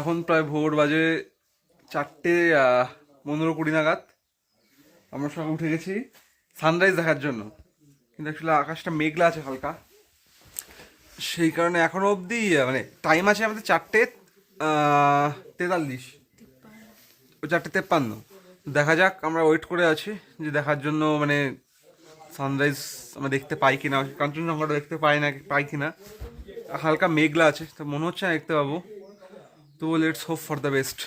এখন প্রায় ভোর বাজে চারটে পনেরো কুড়ি নাগাদ। আমরা সব উঠে গেছি সানরাইজ দেখার জন্য। কিন্তু অ্যাকচুয়ালি আকাশটা মেঘলা আছে হালকা। সেই কারণে এখনও অবধি মানে টাইম আছে আমাদের চারটে তেতাল্লিশ। ও চারটে তেপ্পান্ন। দেখা যাক, আমরা ওয়েট করে আছি যে দেখার জন্য মানে সানরাইজ আমরা দেখতে পাই কিনা। কাঞ্চনজঙ্ঘাটা দেখতে পাই না, পাই কিনা। হালকা মেঘলা আছে, তো মনে হচ্ছে না দেখতে পাবো। তো let's hope for the best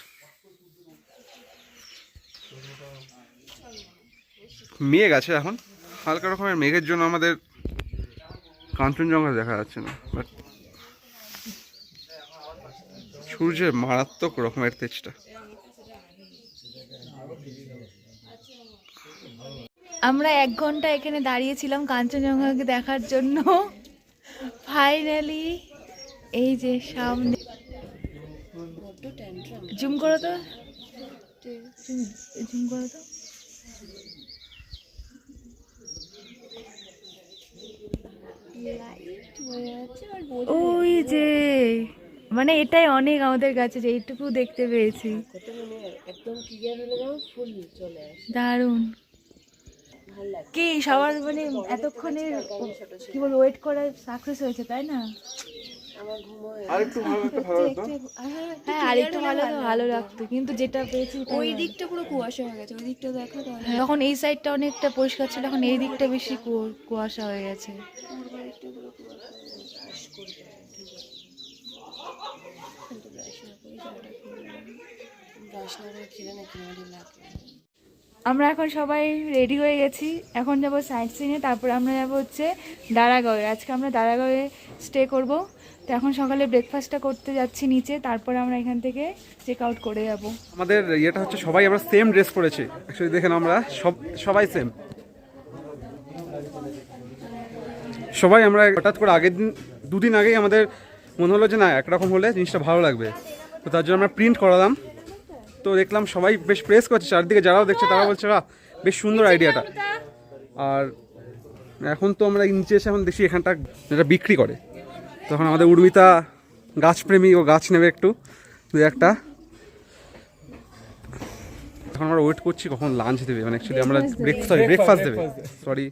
মেঘ আছে এখন। হালকা রকমের মেঘের জন্য আমাদের কাঞ্চনজঙ্ঘা দেখা যাচ্ছে না বাট সূর্যের মারাত্মক রকমের তেজটা। আমরা এক ঘণ্টা এখানে দাঁড়িয়েছিলাম কাঞ্চনজঙ্ঘাকে দেখার জন্য। ফাইনালি এই যে সামনে জুম করো তো জুম করো তো ওই যে মানে এটাই অনেক আমাদের কাছে যে এইটুকু দেখতে পেয়েছি। দারুণ। কি সবার মানে এতক্ষণে কি বল ওয়েট করে সাকসেস হয়েছে তাই না? আরেকটু ভালো একটা ভালো হতো হ্যাঁ আর একটু ভালো তো ভালো লাগতো কিন্তু যেটা ওই দিকটা কুয়াশা হয়ে গেছে ওই দিকটা দেখো তাহলে তখন এই সাইডটা অনেকটা পরিষ্কার ছিল এখন এই দিকটা বেশি কু- কুয়াশা হয়ে গেছে। আমরা এখন সবাই রেডি হয়ে গেছি। এখন যাব সাইট সিনে তারপর আমরা যাব হচ্ছে দাঁড়াগড়ে আজকে আমরা দাঁড়াগড়ে স্টে করব। তো এখন সকালে ব্রেকফাস্টটা করতে যাচ্ছি নিচে তারপরে আমরা এখান থেকে চেক আউট করে যাব। আমাদের ইয়েটা হচ্ছে সবাই আমরা সেম ড্রেস পরেছি। অ্যাকচুয়ালি দেখেন আমরা সব সবাই সেম সবাই আমরা হঠাৎ করে আগের দিন দুদিন আগেই আমাদের মনে হলো যে না একরকম হলে জিনিসটা ভালো লাগবে। তো তার জন্য আমরা প্রিন্ট করালাম। তো দেখলাম সবাই বেশ প্রেস করছে চারদিকে যারাও দেখছে তারা বলছে বাহ বেশ সুন্দর আইডিয়াটা আর এখন তো আমরা নিচে এসে এখন দেখি এখানটা যেটা বিক্রি করে। তখন আমাদের উর্মিতা গাছপ্রেমী ও গাছ নেবে একটু দু একটা। এখন আমরা ওয়েট করছি কখন লাঞ্চ দেবে মানে অ্যাকচুয়ালি আমরা ব্রেকফাস্ট সরি ব্রেকফাস্ট দেবে। সরি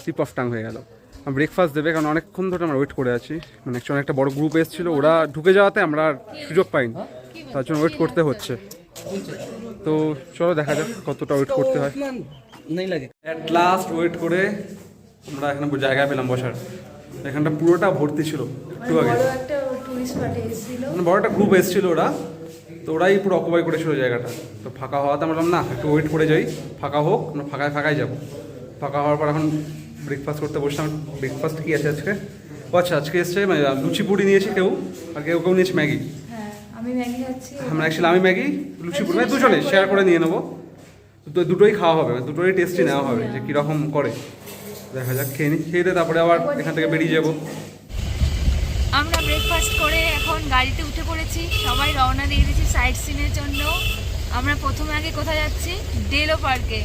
স্লিপ অফ টাং হয়ে গেল। ব্রেকফাস্ট দেবে কারণ অনেকক্ষণ ধরে আমরা ওয়েট করে আছি। মানে অ্যাকচুয়ালি একটা বড় গ্রুপ এসেছিল ওরা ঢুকে যাওয়াতে আমরা সুযোগ পাইনি। তার জন্য ওয়েট করতে হচ্ছে। তো চলো দেখা যাক কতটা ওয়েট করতে হয়। লাগে। অ্যাট লাস্ট ওয়েট করে আমরা এখানে জায়গা পেলাম বসার। এখানটা পুরোটা ভর্তি ছিল একটু আগে। একটা এসেছিল। মানে বড় একটা গ্রুপ এসেছিল ওরা তো ওরাই পুরো অকুপাই করেছিল জায়গাটা। তো ফাঁকা হওয়াতে আমরা বললাম না একটু ওয়েট করে যাই ফাঁকা হোক আমরা ফাঁকায় ফাঁকায় যাব। ফাঁকা হওয়ার পর এখন ব্রেকফাস্ট করতে বসলাম। ব্রেকফাস্ট কি আছে আজকে? ও আচ্ছা আজকে এসছে মানে লুচি পুরি নিয়েছি কেউ? আর কেউ কেউ নিয়েছে ম্যাগি? হ্যাঁ আমি ম্যাগি খাচ্ছি। আমরা অ্যাকচুয়ালি আমি ম্যাগি লুচি পুরি মানে দুজনে শেয়ার করে নিয়ে নেব। দুটোই খাওয়া হবে মানে দুটোই টেস্টি নেওয়া হবে যে কীরকম করে। দেখা যাক খেয়ে নিই খেয়ে দিয়ে তারপরে আবার এখান থেকে বেরিয়ে যাব। আমরা ব্রেকফাস্ট করে এখন গাড়িতে উঠে পড়েছি। সবাই রওনা দিয়ে দিয়েছি সাইট সিনের জন্য। আমরা প্রথমে আগে কোথায় যাচ্ছি? ডেলো পার্কে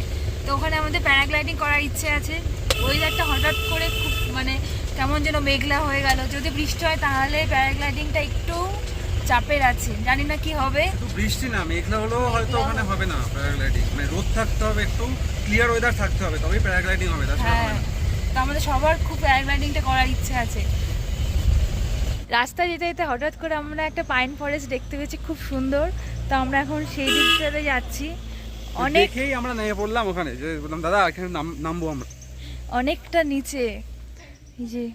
তো ওখানে আমাদের প্যারাগ্লাইডিং করার ইচ্ছে আছে। ওয়েদারটা হঠাৎ করে খুব মানে কেমন যেন মেঘলা হয়ে গেল। যদি বৃষ্টি হয় তাহলে প্যারাগ্লাইডিংটা একটু চাপের আছে। জানি না কি হবে। বৃষ্টি না মেঘলা হলেও হয়তো ওখানে হবে না প্যারাগ্লাইডিং মানে রোদ থাকতে হবে একটু ক্লিয়ার ওয়েদার থাকতে হবে তবেই প্যারাগ্লাইডিং হবে তাছাড়া হ্যাঁ। না। তো আমাদের সবার খুব প্যারাগ্লাইডিংটা করার ইচ্ছে আছে। রাস্তায় যেতে যেতে হঠাৎ করে আমরা একটা পাইন ফরেস্ট দেখতে পেয়েছি খুব সুন্দর। তো আমরা এখন সেই দিকটাতে যাচ্ছি। অনেক আমরা নেমে পড়লাম ওখানে যে বললাম দাদা এখানে নাম- নামবো আমরা। অনেকটা নিচে। যে।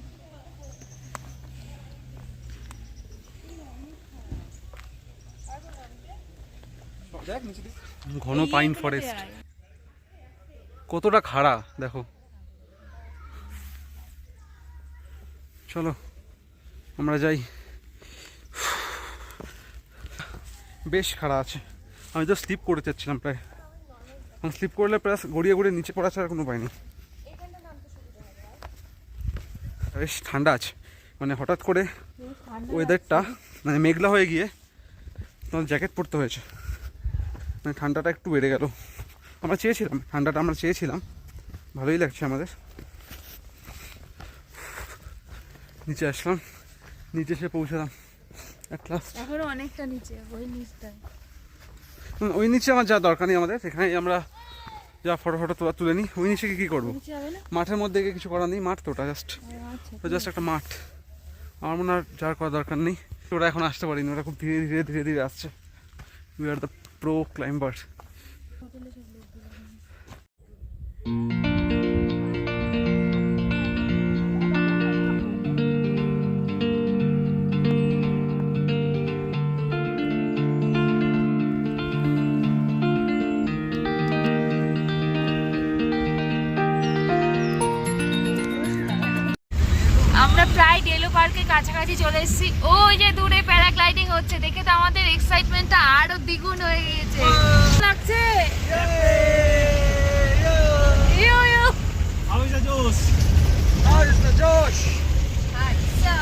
ঘন পাইন ফরেস্ট কতটা খাড়া দেখো। চলো, আমরা যাই। বেশ খাড়া আছে। আমি তো স্লিপ করে চাচ্ছিলাম প্রায়। আমি স্লিপ করলে প্রায় গড়িয়ে গড়িয়ে নিচে পড়া ছাড়া কোনো পাইনি বেশ ঠান্ডা আছে। মানে হঠাৎ করে ওয়েদারটা মানে মেঘলা হয়ে গিয়ে তোমার জ্যাকেট পরতে হয়েছে। মানে ঠান্ডাটা একটু বেড়ে গেল। আমরা চেয়েছিলাম, ঠান্ডাটা আমরা চেয়েছিলাম। ভালোই লাগছে আমাদের। নিচে আসলাম। নিচে এসে পৌঁছালাম। At অনেকটা নিচে ওই নিচটায়। ওই নিচে আমার যা দরকার নেই আমাদের। এখানে আমরা যা ফটো ফটো তোলা তুলে নিই। ওই নিচে কি করব? মাঠের মধ্যে গিয়ে কিছু করার নেই। মাঠ তো ওটা জাস্ট আচ্ছা। জাস্ট একটা মাঠ। আমার মনে হয় যার করার দরকার নেই। ওরা এখন আসতে পারিনি। ওরা খুব ধীরে ধীরে ধীরে ধীরে আসছে। We are the pro climber আমরা প্রায় ডেলো পার্কের কাছাকাছি চলে এসেছি। ওই যে দূরে প্যারাগ্লাইডিং হচ্ছে দেখে তো আমাদের এক্সাইটমেন্টটা আরও দ্বিগুণ হয়ে গিয়েছে। লাগছে? ইয়ো, ইয়ো। আচ্ছা।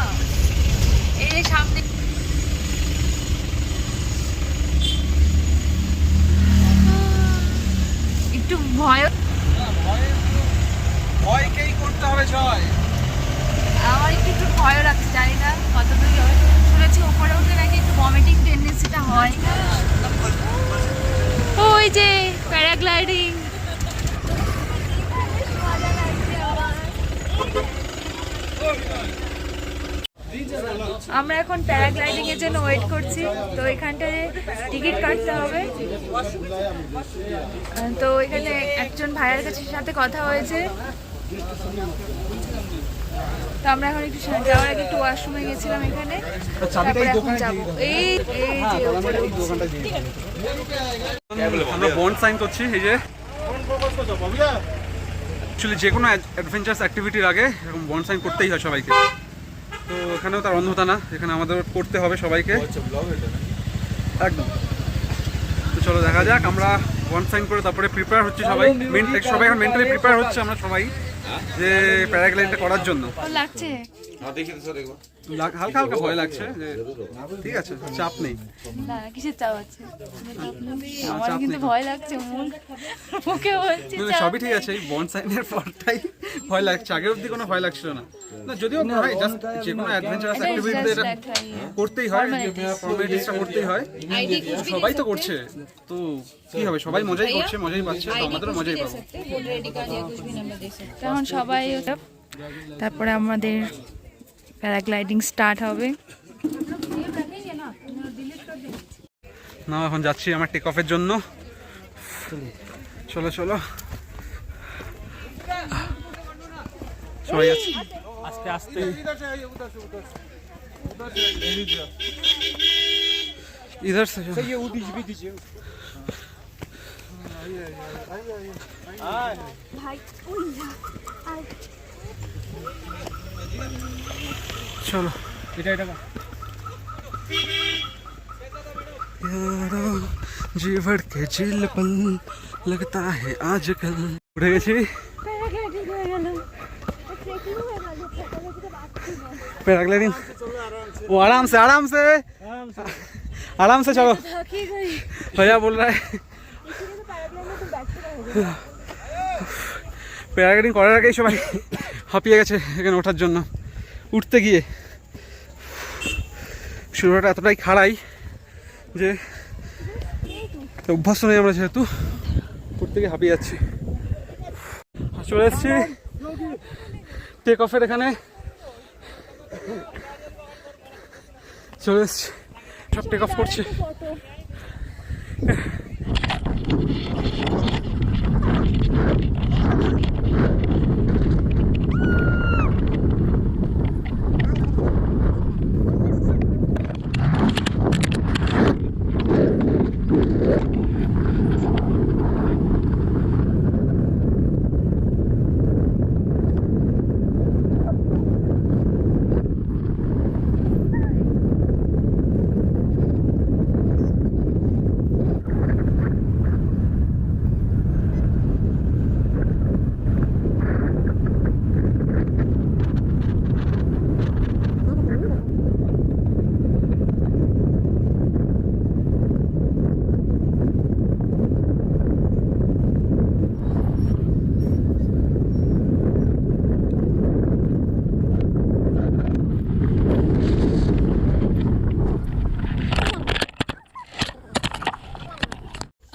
এই যে সামনে একটু ভয় ভয়কেই করতে হবে ছয় আমার একটু একটু ভয় লাগছে, জানি না কতদূর হবে শুনেছি ওপরে উঠে নাকি একটু ভমিটিং টেন্ডেন্সিটা হয়। ওই যে প্যারাগ্লাইডিং আমরা এখন প্যারাগ্লাইডিং এর জন্য ওয়েট করছি। তো এখানটায় টিকিট কাটতে হবে। তো এখানে একজন ভাইয়ের কাছে সাথে কথা হয়েছে। তো আমরা এখন একটু যাওয়ার আগে একটু ওয়াশরুমে গেছিলাম এখানে। তারপরে এখন যাব। এই এই যে আমরা বন্ড সাইন করছি এই যে। অ্যাকচুয়ালি যে কোনো অ্যাডভেঞ্চারাস অ্যাক্টিভিটির আগে এরকম বন্ড সাইন করতেই হয় সবাইকে। তো এখানেও তার অন্ধতা না এখানে আমাদের করতে হবে সবাইকে। একদম। তো চলো দেখা যাক আমরা বন্ড সাইন করে তারপরে প্রিপেয়ার হচ্ছে সবাই। মেন- সবাই এখন মেন্টালি প্রিপেয়ার হচ্ছে আমরা সবাই। যে প্যারাগ্লাইডটা করার জন্য। লাগছে। লাগ- হালকা হালকা ভয় লাগছে যে ঠিক আছে চাপ নেই। না কিসের চাপ আছে? আমার কিন্তু ভয় লাগছে মুখ বলছি সবই ঠিক আছে এই বন্ড সাইনের পরটাই ভয় লাগছে আগের অবধি কোনো ভয় লাগছিল না। না যদিও হয় জাস্ট যে কোনো অ্যাডভেঞ্চারাস এটা অ্যাক্টিভিটিতে এটা। করতেই হয়. ফর্মালিটিসটা করতেই হয়। সবাই তো করছে তো কি হবে? সবাই মজাই করছে মজাই পাচ্ছে তো আমাদেরও মজাই পাবো। এখন সবাই তারপরে আমাদের প্যারাগ্লাইডিং স্টার্ট হবে। না এখন যাচ্ছি আমার টেক অফের জন্য। চলো চলো। সবাই আছি আস্তে আস্তে। ইধার সে उठी भी दीजिए चलो এটা এটা यारो जी भर के चिल पल लगता है आजकल उठे গেছি पैराग्लाइडिंग वो आराम से आराम से आराम से चलो भैया बोल रहा है প্যারাগ্লাইডিং করার আগেই সবাই হাঁপিয়ে গেছে এখানে ওঠার জন্য। উঠতে গিয়ে শুরুটা এতটাই খাড়াই যে অভ্যস্ত নেই আমরা যেহেতু। করতে গিয়ে হাঁপিয়ে যাচ্ছি। চলে এসেছি টেক অফের এখানে। চলে এসেছি। সব টেক অফ করছে।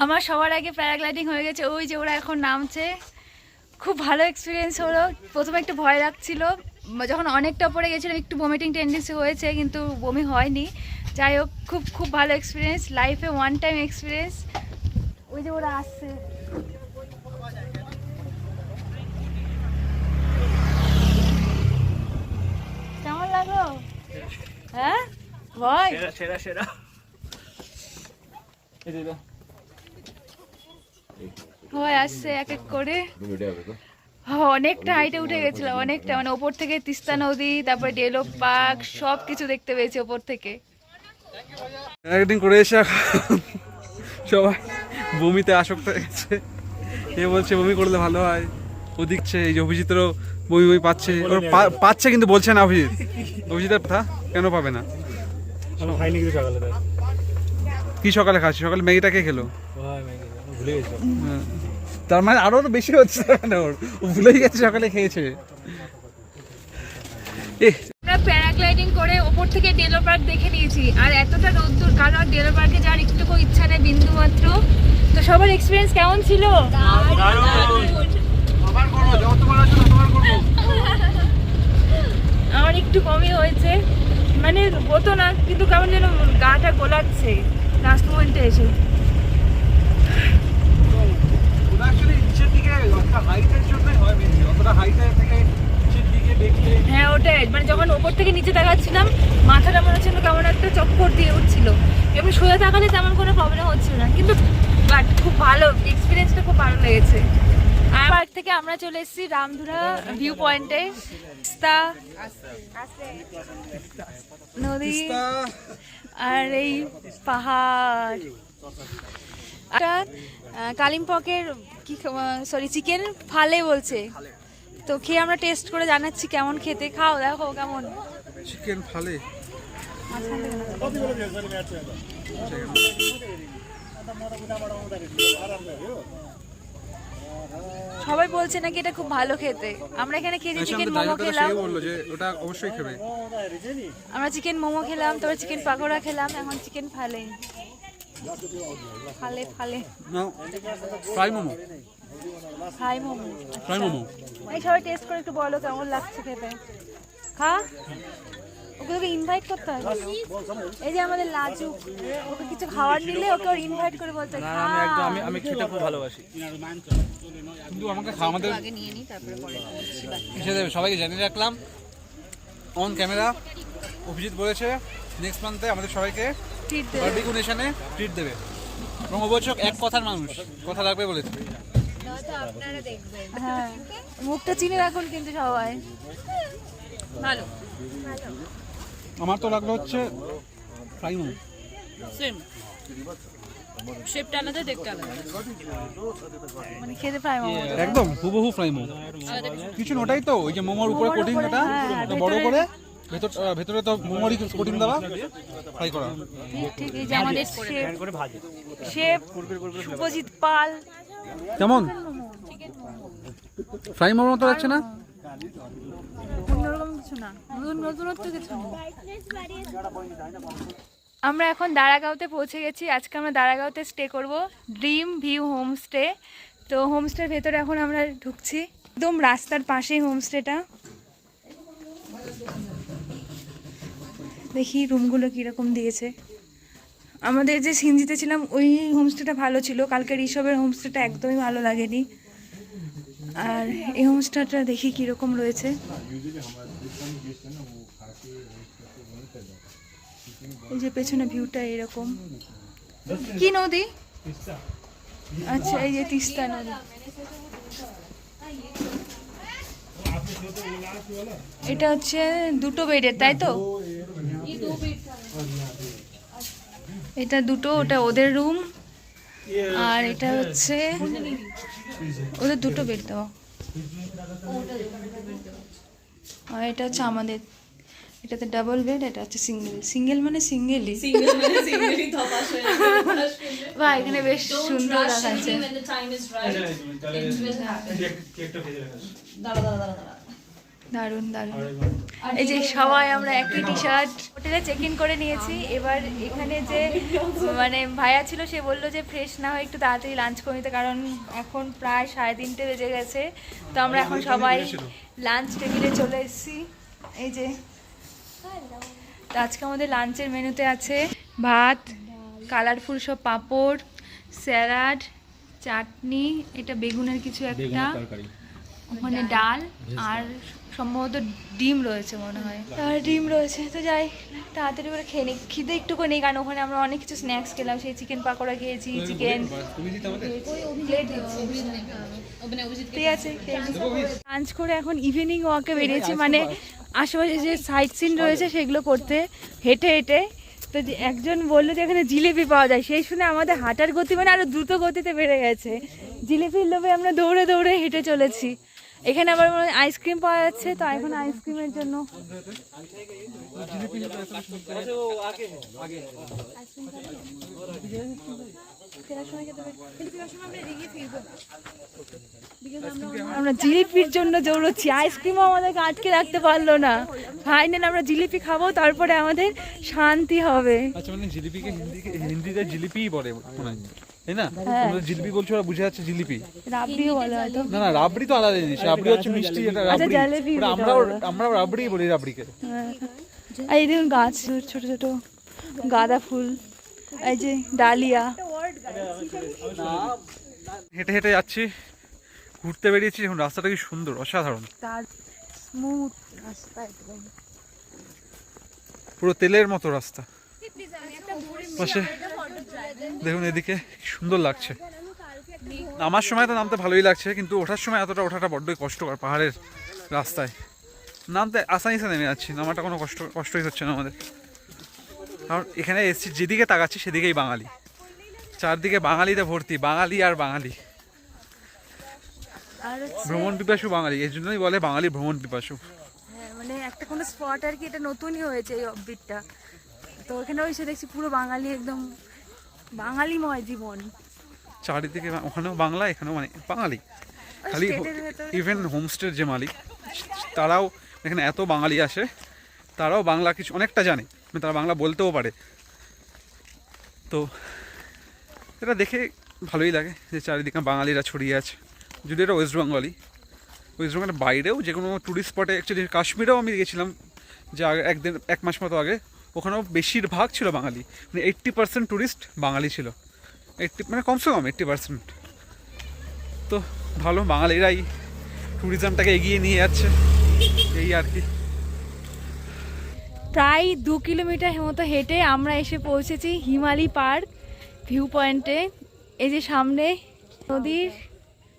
আমার সবার আগে প্যারাগ্লাইডিং হয়ে গেছে ওই যে ওরা এখন নামছে। খুব ভালো এক্সপিরিয়েন্স হলো। প্রথমে একটু ভয় লাগছিল। যখন অনেকটা পরে গেছিলাম একটু বমিটিং টেন্ডেন্সি হয়েছে কিন্তু বমি হয়নি। যাই হোক খুব খুব ভালো এক্সপিরিয়েন্স লাইফে ওয়ান টাইম এক্সপিরিয়েন্স ওই যে ওরা আসছে। কেমন লাগল? হ্যাঁ? ভয়? সেরা সেরা সেরা। আসছে এক এক করে। হ্যাঁ, অনেকটা হাইটে উঠে গেছিলাম অনেকটা মানে ওপর থেকে তিস্তা নদী তারপরে ডেলো পার্ক সব কিছু দেখতে পেয়েছি ওপর থেকে। একদিন করে এসে সবাই বমিতে আসক্ত হয়ে গেছে। এ বলছে বমি করলে ভালো হয়। ও দিচ্ছে এই যে অভিজিৎর বমি বমি পাচ্ছে। ওর পাচ্ছে কিন্তু বলছে না অভিজিৎ। অভিজিতের কথা কেন পাবে না? কি সকালে খাচ্ছি? সকালে ম্যাগিটা কে খেলো? ভুলে হ্যাঁ। তার মানে আরও বেশি হচ্ছে মানে ওর। ও ভুলেই গেছে সকালে খেয়েছে। আমরা প্যারাগ্লাইডিং করে ওপর থেকে ডেলো পার্ক দেখে নিয়েছি। আর এতটা রোদ্দুর কারণ আর ডেলো পার্কে যাওয়ার একটুকু ইচ্ছা নেই বিন্দু মাত্র তো সবার এক্সপিরিয়েন্স কেমন ছিল? আমার একটু কমই হয়েছে। মানে হতো না কিন্তু কেমন যেন গাটা গোলাচ্ছে। লাস্ট মোমেন্টে এসে ওটা অ্যাকচুয়ালি নিচের হাইটের জন্যই হয় অতটা হাইটের থেকে হ্যাঁ ওটাই। মানে যখন ওপর থেকে নিচে তাকাচ্ছিলাম মাথাটা মনে হচ্ছিল কেমন একটা চক্কর দিয়ে উঠছিল। এমনি সোজা তাকালে তেমন কোনো প্রবলেম হচ্ছিল না। কিন্তু বাট খুব ভালো এক্সপিরিয়েন্সটা খুব ভালো লেগেছে। আর পার্ক থেকে আমরা চলে এসেছি রামধুরা ভিউ পয়েন্টে তিস্তা নদী আর এই পাহাড়। একটা কালিম্পকের কি সরি চিকেন ফালে বলছে। তো খেয়ে আমরা টেস্ট করে জানাচ্ছি কেমন খেতে। খাও দেখো কেমন। চিকেন ফালে? সবাই বলছে নাকি এটা খুব ভালো খেতে। আমরা এখানে খেয়েছি চিকেন মোমো খেলাম। বলল যে ওটা অবশ্যই খাবে। আমরা চিকেন মোমো খেলাম তারপর চিকেন পাকোড়া খেলাম এখন chicken phaley. Phaley phaley. Fry momo. Fry momo. Fry momo. এই সবাই টেস্ট করে একটু বলো কেমন লাগছে খেতে? খা। ওকে তোকে ইনভাইট করতে হবে। এই যে আমাদের লাজু ওকে কিছু খাবার নিলে ওকে ওর ইনভাইট করে বলতে হয়, আমি একদম আমি আমি খেতে খুব ভালোবাসি। কিন্তু আমাকে খা- আমাদের এসে দেবে সবাইকে জানিয়ে রাখলাম। অন ক্যামেরা অভিজিৎ বলেছে নেক্সট মান্থে আমাদের সবাইকে দেবে। বার্বিকু নেশনে ট্রিট দেবে। এবং এক কথার মানুষ। কথা রাখবে বলেছে হ্যাঁ। মুখটা চিনে রাখুন কিন্তু সবাই। ভালো। আমার তো লাগল হচ্ছে ফ্রাই মোমো সেম শেপটা আলাদা দেখতে আলাদা। মানে খেতে মোমো একদম হুবহু ফ্রাই মোমো কিছু। না, ওটাই তো ওই যে মোমোর উপরে কোটিং ওটা হ্যাঁ, বড় করে ভেতর ভেতরে তো মোমোরই কোটিং দেওয়া ফ্রাই করা। ঠিক এই যে আমাদের শেফ করে ভাজে। শেফ শুভজিৎ পাল। কেমন? ফ্রাই মোমোর মতো লাগছে না। আমরা এখন দাঁড়াগাঁওতে পৌঁছে গেছি। আজকে আমরা দাঁড়াগাঁওতে স্টে করব। ড্রিম ভিউ হোমস্টে তো হোমস্টের ভেতরে এখন আমরা ঢুকছি। একদম রাস্তার পাশেই হোমস্টেটা দেখি রুমগুলো কীরকম দিয়েছে। আমাদের যে সিনজিতে ছিলাম, ওই হোমস্টেটা ভালো ছিল। কালকের ঋষভের হোমস্টেটা একদমই ভালো লাগেনি। আর এই হোমস্টেটা দেখি কীরকম রয়েছে। এই যে পেছনে ভিউটা এরকম। কি নদী? আচ্ছা এই যে তিস্তা নদী। এটা হচ্ছে দুটো বেডের, তাই তো? এটা দুটো ওটা ওদের রুম আর এটা হচ্ছে ওদের দুটো বেড দেওয়া। আর এটা হচ্ছে আমাদের এটাতে ডাবল বেড এটা হচ্ছে সিঙ্গেল সিঙ্গেল মানে সিঙ্গেলই বা এখানে বেশ সুন্দর দেখাচ্ছে। দারুণ দারুণ। এই যে সবাই আমরা একই টি শার্ট হোটেলে চেক ইন করে নিয়েছি। এবার এখানে যে মানে ভাইয়া ছিল সে বলল যে ফ্রেশ না হয়ে একটু তাড়াতাড়ি লাঞ্চ করে নিতে। কারণ এখন প্রায় সাড়ে তিনটে বেজে গেছে। তো আমরা এখন সবাই লাঞ্চ টেবিলে চলে এসেছি। এই যে তো আজকে আমাদের লাঞ্চের মেনুতে আছে ভাত কালারফুল সব পাঁপড় স্যালাড চাটনি এটা বেগুনের কিছু একটা। ওখানে ডাল আর সম্ভবত ডিম রয়েছে মনে হয়। আর ডিম রয়েছে। তো যাই তাড়াতাড়ি করে খেয়ে নিই খিদে একটু করে নিই কারণ ওখানে আমরা অনেক কিছু স্ন্যাক্স খেলাম। সেই চিকেন পাকোড়া খেয়েছি চিকেন ঠিক আছে লাঞ্চ করে এখন ইভিনিং ওয়াকে বেরিয়েছি মানে আশেপাশে যে সাইট সিন রয়েছে সেগুলো করতে হেঁটে হেঁটে। তো একজন বলল যে এখানে জিলিপি পাওয়া যায় সেই শুনে আমাদের হাঁটার গতি মানে আরও দ্রুত গতিতে বেড়ে গেছে। জিলিপির লোভে আমরা দৌড়ে দৌড়ে হেঁটে চলেছি। এখানে আবার মনে আইসক্রিম পাওয়া যাচ্ছে, তো এখন আইসক্রিমের জন্য। আমরা জিলিপির জন্য দৌড়চ্ছি। আইসক্রিমও আমাদেরকে আটকে রাখতে পারল না। ফাইনাল আমরা জিলিপি খাব, তারপরে আমাদের শান্তি হবে। আচ্ছা মানে জিলিপিকে হিন্দিতে জিলিপিই বলে তাই না? হ্যাঁ। জিলিপি বলছো ওরা বুঝে যাচ্ছে জিলিপি। রাবড়িও বলে হয়তো না না রাবড়ি তো আলাদা জিনিস। রাবড়ি হচ্ছে মিষ্টি এটা আচ্ছা, রাবড়ি। জালেবি আমরাও রাবড়ি বলি রাবড়িকে। হ্যাঁ। আর এই দেখুন গাছ ছোট ছোট। গাঁদা ফুল। এই যে ডালিয়া। হেঁটে হেঁটে যাচ্ছি। ঘুরতে বেরিয়েছি। এখন রাস্তাটা কি সুন্দর অসাধারণ। স্মুথ রাস্তা পুরো তেলের মতো রাস্তা। পাশে দেখুন এদিকে সুন্দর লাগছে। আমার সময় তো নামতে ভালোই লাগছে কিন্তু ওঠার সময় এতটা ওঠাটা বড্ডই কষ্টকর পাহাড়ের রাস্তায়। নামতে আসানিসে নেমে যাচ্ছি নামাটা কোনো কষ্ট কষ্টই হচ্ছে না আমাদের। কারণ এখানে এসছি যেদিকে তাকাচ্ছি সেদিকেই বাঙালি। চারদিকে বাঙালিতে ভর্তি বাঙালি আর বাঙালি। ভ্রমণ পিপাসু বাঙালি এই জন্যই বলে বাঙালি ভ্রমণ পিপাসু। হ্যাঁ, মানে একটা কোনো স্পট আর কি এটা নতুনই হয়েছে এই অববিটটা তো ওখানে এসে দেখছি পুরো বাঙালি একদম বাঙালিময় জীবন। চারিদিকে ওখানেও বাংলা এখানেও মানে বাঙালি। খালি ইভেন হোমস্টের যে মালিক তারাও এখানে এত বাঙালি আসে তারাও বাংলা কিছু অনেকটা জানে মানে তারা বাংলা বলতেও পারে। তো এটা দেখে ভালোই লাগে যে চারিদিকে বাঙালিরা ছড়িয়ে আছে। যদি এটা ওয়েস্ট বেঙ্গলই ওয়েস্ট বেঙ্গলের বাইরেও যে কোনো ট্যুরিস্ট স্পটে অ্যাকচুয়ালি কাশ্মীরেও আমি গেছিলাম যে আগে একদিন এক মাস মতো আগে। ওখানেও বেশিরভাগ ছিল বাঙালি। মানে এইট্টি পার্সেন্ট ট্যুরিস্ট বাঙালি ছিল। এইট্টি মানে কমসে কম এইট্টি পার্সেন্ট তো ভালো, বাঙালিরাই ট্যুরিজমটাকে এগিয়ে নিয়ে যাচ্ছে। এই আর কি। প্রায় দু কিলোমিটার মতো হেঁটে আমরা এসে পৌঁছেছি হিমালি পার্ক ভিউ পয়েন্টে এই যে সামনে নদীর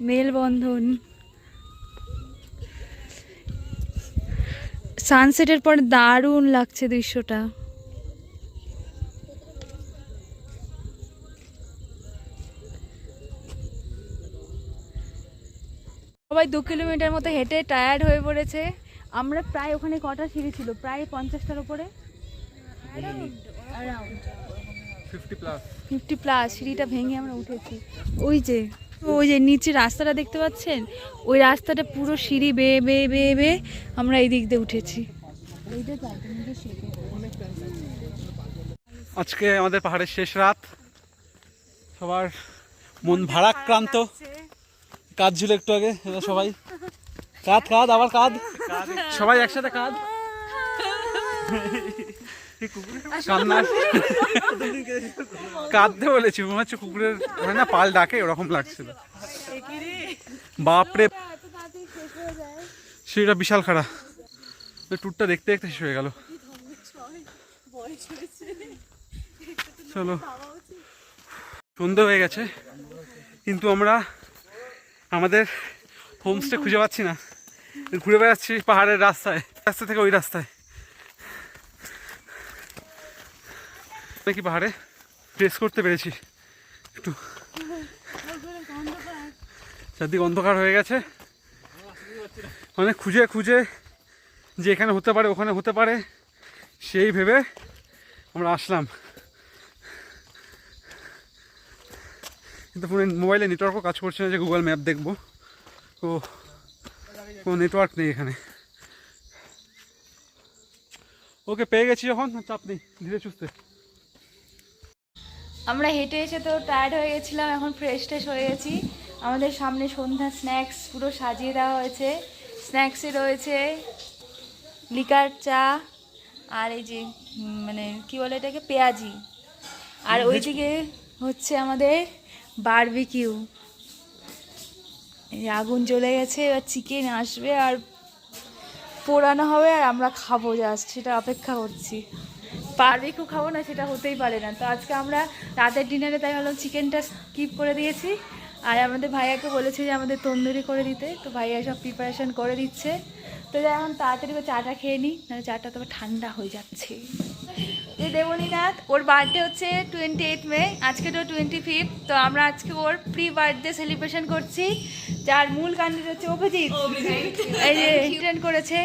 মেলবন্ধন। সানসেটের পর দারুণ লাগছে দৃশ্যটা। সবাই দু কিলোমিটার মতো হেঁটে টায়ার্ড হয়ে পড়েছে। আমরা প্রায় ওখানে কটা সিঁড়ি ছিল? প্রায় পঞ্চাশটার প্লাস ফিফটি প্লাস সিঁড়িটা ভেঙে আমরা উঠেছি। ওই যে ওই যে নিচে রাস্তাটা দেখতে পাচ্ছেন? ওই রাস্তাটা পুরো সিঁড়ি বেয়ে বেয়ে বেয়ে বেয়ে আমরা এই দিক দিয়ে উঠেছি। আজকে আমাদের পাহাড়ের শেষ রাত। সবার মন ভারাক্রান্ত। কাঁদ ছিল একটু আগে সবাই। কাঁদ কাঁদ, আবার কাঁদ। সবাই একসাথে কাঁদ। কাঁদতে বলেছি, মনে হচ্ছে কুকুরের ওখানে না পাল ডাকে, ওরকম লাগছিল। বাপরে। সেটা বিশাল খারাপ ট্যুরটা দেখতে দেখতে শেষ হয়ে গেল। চলো। সন্ধে হয়ে গেছে, কিন্তু আমরা আমাদের হোমস্টে খুঁজে পাচ্ছি না। ঘুরে বেড়াচ্ছি পাহাড়ের রাস্তায়। রাস্তা থেকে ওই রাস্তায়। নাকি পাহাড়ে? প্রেস করতে পেরেছি। একটু। চারদিক অন্ধকার হয়ে গেছে। মানে খুঁজে খুঁজে যে এখানে হতে পারে, ওখানে হতে পারে, সেই ভেবে আমরা আসলাম। কিন্তু ফোনে মোবাইলে নেটওয়ার্কও কাজ করছে না যে গুগল ম্যাপ দেখব। তো কোনো নেটওয়ার্ক নেই এখানে। ওকে পেয়ে গেছি যখন চাপ নেই ধীরে সুস্থে। আমরা হেঁটে এসে তো টায়ার্ড হয়ে গেছিলাম এখন ফ্রেশ ট্রেশ হয়ে গেছি। আমাদের সামনে সন্ধ্যা স্ন্যাক্স পুরো সাজিয়ে দেওয়া হয়েছে। স্ন্যাক্সে রয়েছে লিকার চা আর এই যে মানে কি বলে এটাকে পেঁয়াজি। আর ওইদিকে হচ্ছে আমাদের বারবিকিউ। এই আগুন জ্বলে গেছে, এবার চিকেন আসবে আর পোড়ানো হবে আর আমরা খাব জাস্ট সেটা অপেক্ষা করছি। বারবিকিউ খাব না, সেটা হতেই পারে না। তো আজকে আমরা রাতের ডিনারে তাই হলো চিকেনটা স্কিপ করে দিয়েছি। আর আমাদের ভাইয়াকে বলেছে যে আমাদের তন্দুরি করে দিতে। তো ভাইয়া সব প্রিপারেশন করে দিচ্ছে। তো এখন তাড়াতাড়ি চাটা খেয়ে নিই, নাহলে চাটা তবে ঠান্ডা হয়ে যাচ্ছে। যে দেবনীনাথ ওর বার্থডে হচ্ছে টোয়েন্টি এইট মে আজকে তো টোয়েন্টি ফিফথ তো আমরা আজকে ওর প্রি বার্থডে সেলিব্রেশন করছি। যার মূল কান্ড হচ্ছে অভিজিৎ। এই যে অ্যাক্সিডেন্ট করেছে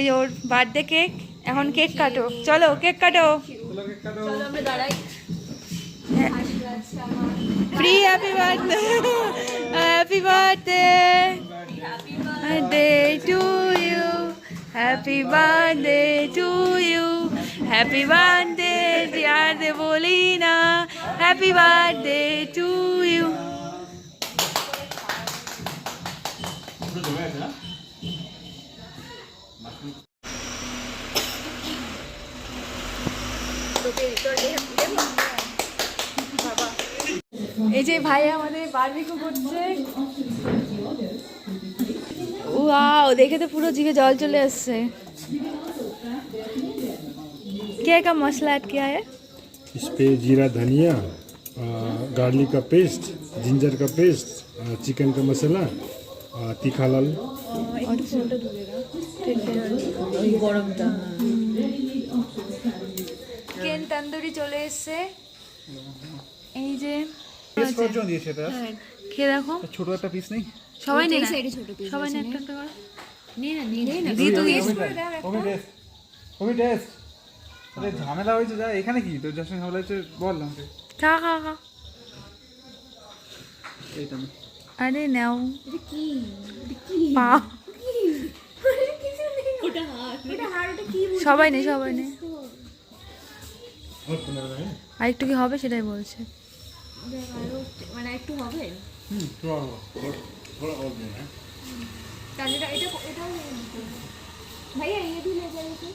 এই ওর বার্থডে কেক এখন কেক কাটো। চলো কেক কাটো। Pre happy birthday happy birthday birthday to you. Happy birthday to you. Happy birthday, dear Devolina. Happy birthday to you. এই যে ভাই আমাদের বারবিকু করছে ওয়াও দেখে তো পুরো জিভে জল চলে আসছে क्या का मसला ऐड किया है इस पे जीरा धनिया गार्लिक का पेस्ट जिंजर का पेस्ट चिकन का मसाला आ, तीखा लाल চিকেন তন্দুরি চলে এসছে এই যে দিয়েছে এটা হ্যাঁ, খেয়ে দেখো ছোট একটা পিস নেই সবাই নেই সবাই নেই একটা একটা করে দিয়ে তো দিয়েছি কবি টেস্ট কবি টেস্ট আরে আরে ঝামেলা হয়েছে যা এখানে কি? তোর যার সঙ্গে ঝামেলা হয়েছে বললাম আমাকে। খা খা খা। আরে নাও। কি? পা সবাই নেই। সবাই নেই হ্যাঁ, আর একটু কি হবে সেটাই বলছে। মানে একটু হবে?